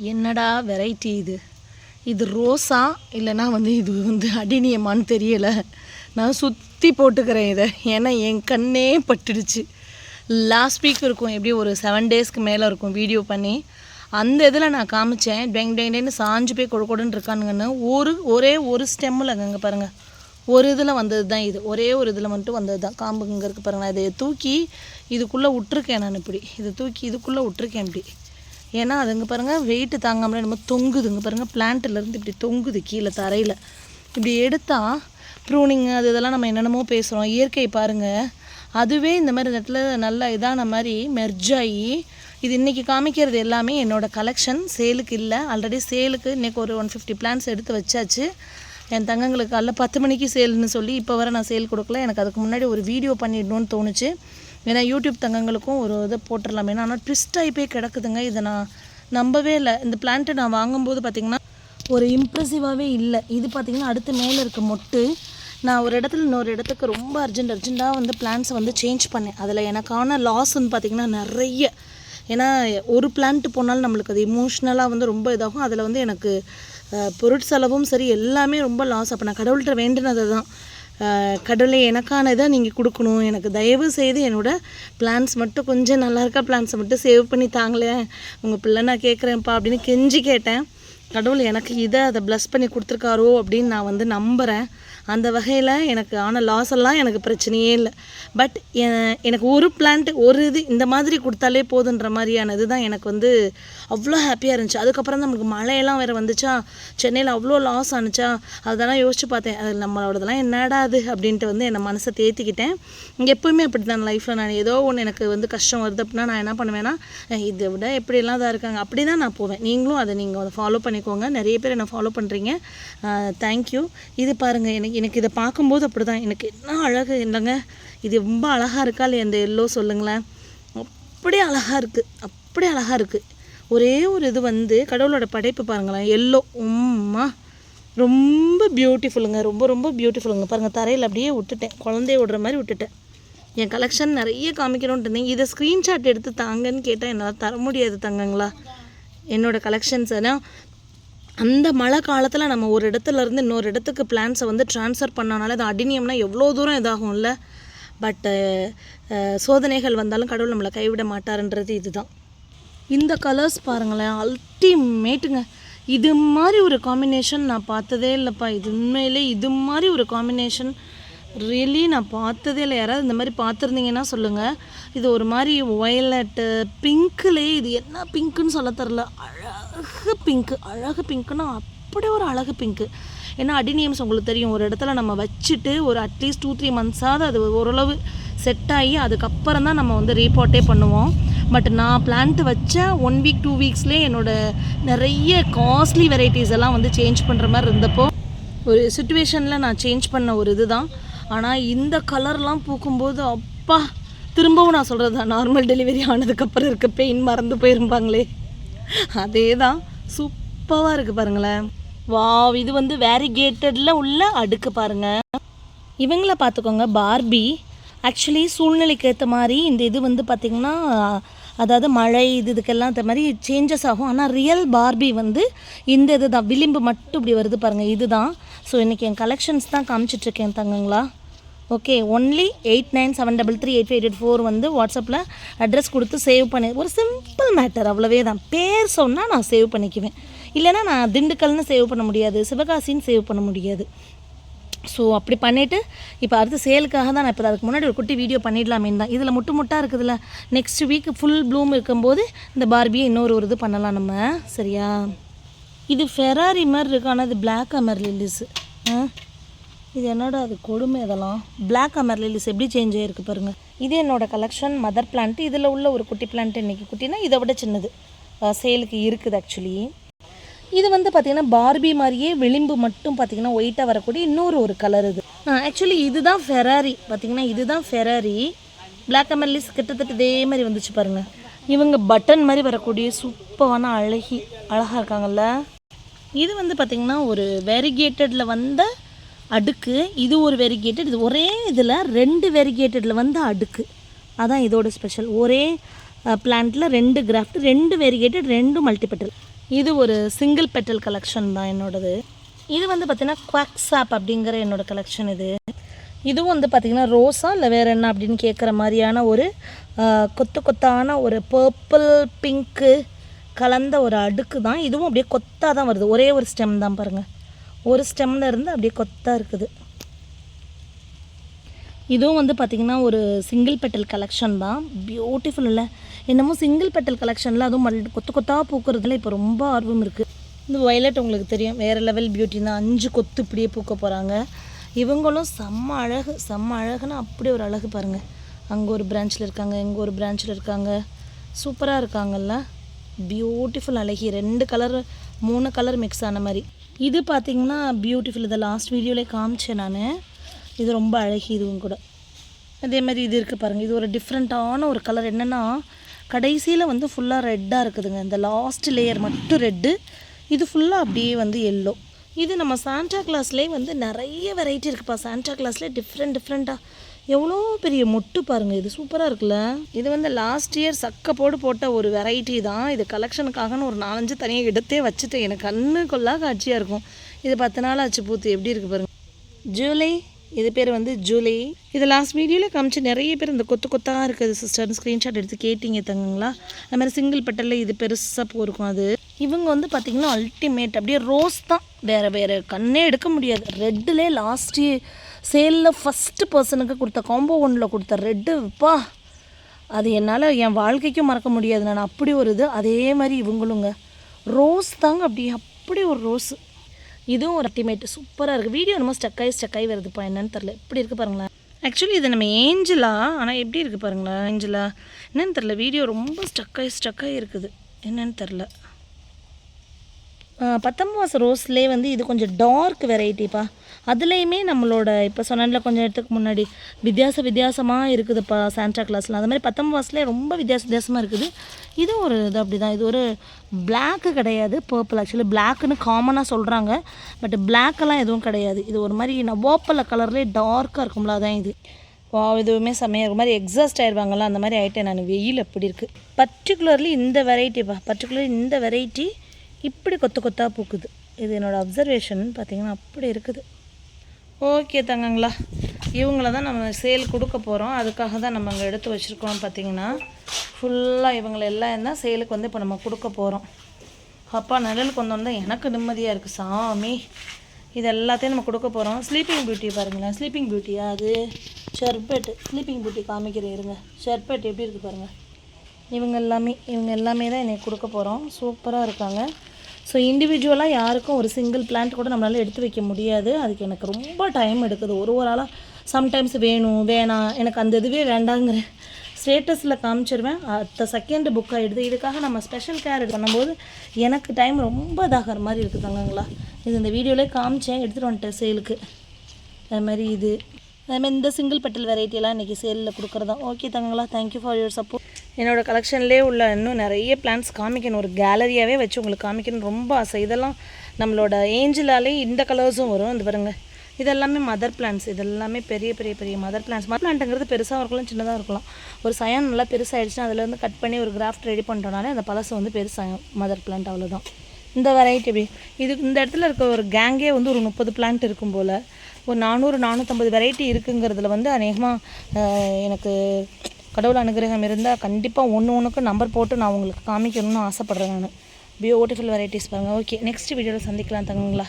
என்னடா வெரைட்டி இது? இது ரோஸா இல்லைனா வந்து இது வந்து அடினியமான்னு தெரியலை. நான் சுற்றி போட்டுக்கிறேன் இதை. ஏன்னா என் கண்ணே பட்டுடுச்சு. லாஸ்ட் வீக் இருக்கும் எப்படி ஒரு செவன் டேஸ்க்கு மேலே இருக்கும் வீடியோ பண்ணி. அந்த இதில் நான் காமிச்சேன். டெங் டெங் டெங்னு சாஞ்சு போய் கொடு கொடுன்னு இருக்கானுங்கன்னு. ஒரு ஒரே ஒரு ஸ்டெம்மில் அங்கே பாருங்கள் ஒரு இதில் வந்தது தான் இது. ஒரே ஒரு இதில் மட்டும் வந்தது தான். காம்பு இங்கே இருக்குது பாருங்க. இதை தூக்கி இதுக்குள்ளே விட்டுருக்கேன் நான் இப்படி. இதை தூக்கி இதுக்குள்ளே விட்டுருக்கேன் இப்படி. ஏன்னா அதுங்க பாருங்கள் வெயிட்டு தாங்காமலே நம்ம தொங்குதுங்க பாருங்கள் பிளான்ட்டிலேருந்து இப்படி தொங்குது கீழே தரையில். இப்படி எடுத்தால் ப்ரூனிங் அது இதெல்லாம் நம்ம என்னென்னமோ பேசுகிறோம் இயற்கை பாருங்கள் அதுவே இந்த மாதிரி இடத்துல நல்லா இதான மாதிரி மெர்ஜ் ஆகி இது இன்றைக்கி காமிக்கிறது எல்லாமே என்னோடய கலெக்ஷன் சேலுக்கு இல்லை. ஆல்ரெடி சேலுக்கு இன்றைக்கி ஒரு ஒன் ஃபிஃப்டி பிளான்ஸ் எடுத்து வச்சாச்சு. என் தங்கங்களுக்கு காலைல பத்து மணிக்கு சேல்னு சொல்லி இப்போ வர நான் சேல் கொடுக்கல. எனக்கு அதுக்கு முன்னாடி ஒரு வீடியோ பண்ணிடணும்னு தோணுச்சு. ஏன்னா யூடியூப் தங்கங்களுக்கும் ஒரு இதை போட்டுடலாம். ஏன்னா ஆனால் ட்விஸ்ட் ஆகி கிடக்குதுங்க. இதை நான் நம்பவே இல்லை. இந்த பிளான்ட்டு நான் வாங்கும்போது பார்த்திங்கன்னா ஒரு இம்ப்ரெசிவாகவே இல்லை. இது பார்த்திங்கன்னா அடுத்து மேலே இருக்க மொட்டு. நான் ஒரு இடத்துல இன்னொரு இடத்துக்கு ரொம்ப அர்ஜென்ட் அர்ஜென்ட்டாக வந்து பிளான்ஸை வந்து சேஞ்ச் பண்ணேன். அதில் எனக்கான லாஸ்ன்னு பார்த்திங்கன்னா நிறைய. ஏன்னா ஒரு பிளான்ட்டு போனாலும் நம்மளுக்கு அது இமோஷ்னலாக வந்து ரொம்ப இதாகும். அதில் வந்து எனக்கு பொருட்செலவும் சரி எல்லாமே ரொம்ப லாஸ் அப்போ நான் கடவுள்கிட்ட வேண்டினது தான் கடவுளை எனக்கான இதை நீங்கள் கொடுக்கணும். எனக்கு தயவு செய்து என்னோடய பிளான்ஸ் மட்டும் கொஞ்சம் நல்லா இருக்கா? பிளான்ஸை மட்டும் சேவ் பண்ணி தாங்களேன். உங்கள் பிள்ளை நான் கேட்குறேன்ப்பா அப்படின்னு கெஞ்சி கேட்டேன். கடவுள் எனக்கு இதை அதை ப்ளஸ் பண்ணி கொடுத்துருக்காரோ அப்படின்னு நான் வந்து நம்புகிறேன் அந்த வகையில் எனக்கு ஆன லாஸ் எல்லாம் எனக்கு பிரச்சனையே இல்லை. பட் எனக்கு ஒரு பிளான்ட் ஒரு இது இந்த மாதிரி கொடுத்தாலே போதுன்ற மாதிரியான இதுதான் எனக்கு வந்து அவ்வளோ ஹாப்பியாக இருந்துச்சு. அதுக்கப்புறம் தான் நமக்கு மழையெல்லாம் வேறு வந்துச்சா? சென்னையில் அவ்வளோ லாஸ் ஆனுச்சா? அதெல்லாம் யோசிச்சு பார்த்தேன். அது நம்மளோடதெல்லாம் என்னடா அது? அப்படின்ட்டு வந்து என்னை மனசை தேத்திக்கிட்டேன். இங்கே எப்போவுமே அப்படி தான் லைஃப்பில் நான் ஏதோ ஒன்று எனக்கு வந்து கஷ்டம் வருது அப்படின்னா நான் என்ன பண்ணுவேன்னா இதை விட எப்படிலாம் தான் இருக்காங்க? அப்படி தான் நான் போவேன். நீங்களும் அதை நீங்கள் அதை ஃபாலோ பண்ணிக்கோங்க. நிறைய பேர் என்னை ஃபாலோ பண்ணுறீங்க தேங்க்யூ இது பாருங்கள் எனக்கு எனக்கு இதை பார்க்கும்போது அப்படி தான் எனக்கு என்ன அழகு இல்லைங்க இது ரொம்ப அழகாக இருக்கா இல்லை இந்த எல்லோ சொல்லுங்களேன். அப்படியே அழகாக இருக்குது அப்படியே அழகாக இருக்குது ஒரே ஒரு இது வந்து கடவுளோட படைப்பு பாருங்களேன். எல்லோ. உம்மா. ரொம்ப பியூட்டிஃபுல்லுங்க ரொம்ப ரொம்ப பியூட்டிஃபுல்லுங்க பாருங்கள் தரையில் அப்படியே விட்டுட்டேன். குழந்தைய விடுற மாதிரி விட்டுட்டேன். என் கலெக்ஷன் நிறைய காமிக்கணும்னு இருந்தேன். இதை ஸ்க்ரீன்ஷாட் எடுத்து தாங்கன்னு கேட்டால் என்னால் தர முடியாது தங்கங்களா. என்னோடய கலெக்ஷன்ஸ் ஆனால் அந்த மழை காலத்தில் நம்ம ஒரு இடத்துல இருந்து இன்னொரு இடத்துக்கு பிளான்ஸை வந்து ட்ரான்ஸ்ஃபர் பண்ணனால அது அடினியம்னா எவ்வளோ தூரம் இதாகும்ல? பட்டு சோதனைகள் வந்தாலும் கடவுள் நம்மளை கைவிட மாட்டாருன்றது இதுதான். இந்த கலர்ஸ் பாருங்களேன் அல்டிமேட்டுங்க இது மாதிரி ஒரு காம்பினேஷன் நான் பார்த்ததே இல்லைப்பா. இது உண்மையிலே இது மாதிரி ஒரு காம்பினேஷன் ரியலி நான் பார்த்ததே இல்லை. யாராவது இந்த மாதிரி பார்த்துருந்தீங்கன்னா சொல்லுங்கள் இது ஒரு மாதிரி ஒயலட்டு பிங்க்லேயே இது என்ன பிங்க்குன்னு சொல்ல தெரில அழகு பிங்க்கு அழகு பிங்க்குன்னா அப்படியே ஒரு அழகு பிங்க்கு ஏன்னா அடினியம்ஸ் உங்களுக்கு தெரியும். ஒரு இடத்துல நம்ம வச்சுட்டு ஒரு அட்லீஸ்ட் டூ த்ரீ மந்த்ஸாவது அது ஓரளவு செட் ஆகி அதுக்கப்புறம் தான் நம்ம வந்து ரீபோர்ட்டே பண்ணுவோம். பட் நான் பிளான்ட்டு வச்ச ஒன் வீக் டூ வீக்ஸ்லேயே என்னோட நிறைய காஸ்ட்லி வெரைட்டிஸ் எல்லாம் வந்து சேஞ்ச் பண்ணுற மாதிரி இருந்தப்போ ஒரு சுச்சுவேஷனில் நான் சேஞ்ச் பண்ண ஒரு இதுதான். ஆனால் இந்த கலர்லாம் பூக்கும்போது அப்பா திரும்பவும் நான் சொல்கிறது தான் நார்மல் டெலிவரி ஆனதுக்கப்புறம் இருக்க பெயின் மறந்து போயிருப்பாங்களே அதே தான் சூப்பராக இருக்குது பாருங்களேன். வாவ் இது வந்து வேரிகேட்டடில் உள்ள அடுக்கு பாருங்கள் இவங்கள பார்த்துக்கோங்க பார்பி ஆக்சுவலி சூழ்நிலைக்கு ஏற்ற மாதிரி இந்த இது வந்து பார்த்திங்கன்னா அதாவது மழை இது இதுக்கெல்லாம் ஏற்ற மாதிரி சேஞ்சஸ் ஆகும். ஆனால் ரியல் பார்பி வந்து இந்த இது தான் விளிம்பு மட்டும் இப்படி வருது பாருங்கள் இதுதான். ஸோ இன்றைக்கி என் கலெக்ஷன்ஸ் தான் காமிச்சிட்ருக்கேன் தங்கங்களா. Okay only eight nine seven double three eight eight four வந்து வாட்ஸ்அப்பில் அட்ரஸ் கொடுத்து சேவ் பண்ணி ஒரு சிம்பிள் மேட்டர் அவ்வளோவே தான் பேர் சொன்னால் நான் சேவ் பண்ணிக்குவேன். இல்லைன்னா நான் திண்டுக்கல்னு சேவ் பண்ண முடியாது சிவகாசின்னு சேவ் பண்ண முடியாது. ஸோ அப்படி பண்ணிவிட்டு இப்போ அடுத்து சேலுக்காக தான் நான் இப்போ அதுக்கு முன்னாடி ஒரு குட்டி வீடியோ பண்ணிடலாமே தான். இதில் முட்டு முட்டாக இருக்குதுல்ல நெக்ஸ்ட் வீக் ஃபுல் ப்ளூம் இருக்கும்போது இந்த பார்பியை இன்னொரு ஒரு இது பண்ணலாம் நம்ம. சரியா? இது ஃபெராரி மாதிரி இருக்கு ஆனால் இது பிளாக் அமர் லில்லிஸு இது என்னடா அது கொடுமை இதெல்லாம்? பிளாக் அமர் லில்லிஸ் எப்படி சேஞ்ச் ஆகிருக்கு பாருங்கள் இது என்னோட கலெக்ஷன் மதர் பிளான்ட் இதில் உள்ள ஒரு குட்டி பிளான்ட் இன்றைக்கி குட்டினா இதை விட சின்னது. சேலுக்கு இருக்குது ஆக்சுவலி இது வந்து பார்த்திங்கன்னா பார்பி மாதிரியே விளிம்பு மட்டும் பார்த்திங்கன்னா ஒயிட்டாக வரக்கூடிய இன்னொரு ஒரு கலர் இது. ஆக்சுவலி இதுதான் ஃபெராரி பார்த்திங்கன்னா இதுதான் ஃபெராரி பிளாக் அமர்லிஸ் கிட்டத்தட்ட இதே மாதிரி வந்துச்சு பாருங்கள் இவங்க பட்டன் மாதிரி வரக்கூடிய சூப்பரான அழகி அழகாக இருக்காங்கல்ல. இது வந்து பார்த்திங்கன்னா ஒரு வெரிகேட்டடில் வந்த அடுக்கு இது ஒரு வெரிகேட்டட் இது ஒரே இதில் ரெண்டு வெரிகேட்டடில் வந்து அடுக்கு. அதான் இதோட ஸ்பெஷல் ஒரே பிளான்ட்டில் ரெண்டு கிராஃப்ட் ரெண்டு வெரிகேட்டட் ரெண்டு மல்டிபெட்டல் இது ஒரு சிங்கிள் பெட்டல் கலெக்ஷன் தான் என்னோடது. இது வந்து பார்த்திங்கன்னா குவாக்ஸாப் அப்படிங்கிற என்னோட கலெக்ஷன் இது. இதுவும் வந்து பார்த்திங்கன்னா ரோஸா இல்லை வேறு என்ன அப்படின்னு கேட்குற மாதிரியான ஒரு கொத்து கொத்தான ஒரு பர்பிள் பிங்க்கு கலந்த ஒரு அடுக்கு தான். இதுவும் அப்படியே கொத்தாக தான் வருது. ஒரே ஒரு ஸ்டெம் தான் பாருங்கள் ஒரு ஸ்டெம்மில் இருந்து அப்படியே கொத்தாக இருக்குது. இதுவும் வந்து பார்த்திங்கன்னா ஒரு சிங்கிள் பெட்டல் கலெக்ஷன் தான். பியூட்டிஃபுல் இல்லை. என்னமோ சிங்கிள் பெட்டல் கலெக்ஷனில் அதுவும் மல் கொத்து கொத்தாக பூக்கிறதுல இப்போ ரொம்ப ஆர்வம் இருக்குது இந்த வயலட் உங்களுக்கு தெரியும். வேறு லெவல் பியூட்டி தான் அஞ்சு கொத்து இப்படியே பூக்க போகிறாங்க இவங்களும் செம்ம அழகு செம்ம அழகுன்னா அப்படி ஒரு அழகு பாருங்கள் அங்கே ஒரு பிரான்ச்சில் இருக்காங்க இங்கே ஒரு பிரான்ச்சில் இருக்காங்க. சூப்பராக இருக்காங்கல்ல. பியூட்டிஃபுல் அழகி ரெண்டு கலர் மூணு கலர் மிக்ஸ் ஆன மாதிரி. இது பார்த்தீங்கன்னா பியூட்டிஃபுல் இதை லாஸ்ட் வீடியோவிலே காமிச்சேன் நான். இது ரொம்ப அழகி இதுவும் கூட. அதே மாதிரி இது இருக்குது பாருங்கள் இது ஒரு டிஃப்ரெண்ட்டான ஒரு கலர் என்னென்னா கடைசியில் வந்து ஃபுல்லாக ரெட்டாக இருக்குதுங்க. இந்த லாஸ்ட் லேயர் மட்டும் ரெட்டு இது ஃபுல்லாக அப்படியே வந்து எல்லோ இது நம்ம சாண்டா கிளாஸ்லேயே வந்து நிறைய வெரைட்டி இருக்குப்பா. சாண்டா கிளாஸ்லேயே டிஃப்ரெண்ட் டிஃப்ரெண்ட்டாக எவ்வளோ பெரிய மொட்டு பாருங்கள் இது சூப்பராக இருக்குல்ல? இது வந்து லாஸ்ட் இயர் சக்கப்போடு போட்ட ஒரு வெரைட்டி தான். இது கலெக்ஷனுக்காகன்னு ஒரு நாலஞ்சு தனியாக எடுத்தே வச்சுட்டேன். எனக்கு கண்ணு கொள்ளா காட்சியாக இருக்கும். இது பத்து நாள் ஆச்சு பூத்து. எப்படி இருக்குது பாருங்கள் ஜூலை இது பேர் வந்து ஜூலை. இது லாஸ்ட் வீடியோவில் காமிச்சு நிறைய பேர் இந்த கொத்து கொத்தாக இருக்குது சிஸ்டர்னு ஸ்க்ரீன்ஷாட் எடுத்து கேட்டிங்க தங்குங்களா? அது மாதிரி சிங்கிள் பட்டலில் இது பெருசாக போயிருக்கும் அது. இவங்க வந்து பார்த்திங்கன்னா அல்டிமேட் அப்படியே ரோஸ் தான். வேறு வேறு கண்ணே எடுக்க முடியாது. ரெட்டிலே லாஸ்ட் சேலில் ஃபஸ்ட்டு பர்சனுக்கு கொடுத்த காம்போ ஒன்றில் கொடுத்த ரெட்டு பா. அது என்னால் என் வாழ்க்கைக்கும் மறக்க முடியாது. நான் அப்படி ஒரு இது அதே மாதிரி இவங்களுங்க. ரோஸ் தாங்க அப்படி அப்படி ஒரு ரோஸ் இதுவும் ஒரு அல்டிமேட் சூப்பராக இருக்குது வீடியோ என்னமோ ஸ்டக்காகி ஸ்டக்காகி வருதுப்பா என்னன்னு தெரில எப்படி இருக்குது பாருங்களேன். ஆக்சுவலி இது நம்ம ஏஞ்சலா ஆனால் எப்படி இருக்குது பாருங்களேன் ஏஞ்சலா என்னன்னு தெரில வீடியோ ரொம்ப ஸ்டக்காகி ஸ்டக்காகி இருக்குது. என்னன்னு தெரில பத்தம்பாஸ் ரோஸ்லேயே வந்து இது கொஞ்சம் டார்க் வெரைட்டிப்பா அதுலேயுமே நம்மளோட இப்போ சொன்னேன்ல கொஞ்சம் இடத்துக்கு முன்னாடி வித்தியாச வித்தியாசமாக இருக்குதுப்பா சாண்டா கிளாஸில் அது மாதிரி பத்தம்பாஸ்லேயே ரொம்ப வித்தியாச வித்தியாசமாக இருக்குது. இது ஒரு இது அப்படி தான் இது ஒரு பிளாக்கு கிடையாது பர்பிள் ஆக்சுவலி பிளாக்குன்னு காமனாக சொல்கிறாங்க பட் பிளாக்கெல்லாம் எதுவும் கிடையாது. இது ஒரு மாதிரி நவோப்பல கலர்லேயே டார்க்காக இருக்கும்ல அதான் இது. வா இதுவுமே செம்மையாக இருக்கும். மாதிரி எக்ஸாஸ்ட் ஆயிடுவாங்கல்ல அந்த மாதிரி ஆகிட்டேன் நான் வெயில் எப்படி இருக்குது பர்டிகுலர்லி இந்த வெரைட்டிப்பா பர்டிகுலர்லி இந்த வெரைட்டி இப்படி கொத்து கொத்தாக பூக்குது. இது என்னோடய அப்சர்வேஷன் பார்த்தீங்கன்னா அப்படி இருக்குது. ஓகே தங்கங்களா. இவங்கள தான் நம்ம சேல் கொடுக்க போகிறோம் அதுக்காக தான் நம்ம அங்கே எடுத்து வச்சுருக்கோம் பார்த்தீங்கன்னா ஃபுல்லாக இவங்களை எல்லாம் தான் சேலுக்கு வந்து இப்போ நம்ம கொடுக்க போகிறோம் அப்பா நிழலுக்கு வந்தோம் தான் எனக்கு நிம்மதியாக இருக்குது சாமி. இது எல்லாத்தையும் நம்ம கொடுக்க போகிறோம் ஸ்லீப்பிங் பியூட்டி பாருங்களேன். ஸ்லீப்பிங் பியூட்டியா அது? ஷெர்பெட் ஸ்லீப்பிங் பியூட்டி காமிக்கிறேன் இருங்க. ஷெர்பெட் எப்படி இருக்குது பாருங்கள் இவங்க எல்லாமே இவங்க எல்லாமே தான் எனக்கு கொடுக்க போகிறோம் சூப்பராக இருக்காங்க. ஸோ இண்டிவிஜுவலாக யாருக்கும் ஒரு சிங்கிள் பிளான்ட் கூட நம்மளால் எடுத்து வைக்க முடியாது. அதுக்கு எனக்கு ரொம்ப டைம் எடுக்குது. ஒரு ஒரு ஆளாக சம்டைம்ஸ் வேணும் வேணாம் எனக்கு அந்த இதுவே வேண்டாங்கிற ஸ்டேட்டஸில் காமிச்சிருவேன். அடுத்த செகண்ட் புக் ஆகிடுது இதுக்காக நம்ம ஸ்பெஷல் கேர் பண்ணும்போது எனக்கு டைம் ரொம்ப இதாகிற மாதிரி இருக்குது தங்கங்களா. இது இந்த வீடியோவிலே காமிச்சேன். எடுத்துகிட்டு வந்துட்டேன் சேலுக்கு அது மாதிரி இது. அது மாதிரி இந்த சிங்கிள் பெட்டல் வெரைட்டியெல்லாம் இன்றைக்கி சேலில் கொடுக்குறதா. Okay தங்கங்களா. Thank you for your support என்னோடய கலெக்ஷன்லேயே உள்ள இன்னும் நிறைய பிளான்ஸ் காமிக்கணும். ஒரு கேலரியாகவே வச்சு உங்களுக்கு காமிக்கணும் ரொம்ப ஆசை. இதெல்லாம் நம்மளோட ஏஞ்சலாலே இந்த கலர்ஸும் வரும். இந்த பாருங்கள் இதெல்லாமே மதர் பிளான்ஸ் இதெல்லாமே பெரிய பெரிய பெரிய மதர் பிளான்ஸ் மதர் பிளான்ட்டுங்கிறது பெருசாக இருக்கலாம் சின்னதாக இருக்கலாம். ஒரு சயன் நல்லா பெருசாகிடுச்சுன்னா அதுலேருந்து கட் பண்ணி ஒரு கிராஃப்ட் ரெடி பண்ணுறோனாலே அந்த பழசு வந்து பெருசாகும் மதர் பிளான்ட் அவ்வளோதான் இந்த வெரைட்டி எப்படி இது இந்த இடத்துல இருக்க ஒரு கேங்கே வந்து ஒரு முப்பது பிளான்ட் இருக்கும் போல். ஒரு நானூறு நானூற்றம்பது வெரைட்டி இருக்குங்கிறதுல வந்து அநேகமாக எனக்கு கடவுள் அனுகிரகம் இருந்தால் கண்டிப்பாக ஒன்று ஒன்றுக்கு நம்பர் போட்டு நான் உங்களுக்கு காமிக்கணும்னு ஆசைப்பட்றேன் நான். பியூட்டிஃபுல் வெரைட்டிஸ் பாருங்கள் ஓகே நெக்ஸ்ட் வீடியோவில் சந்திக்கலாம் தங்குங்களா.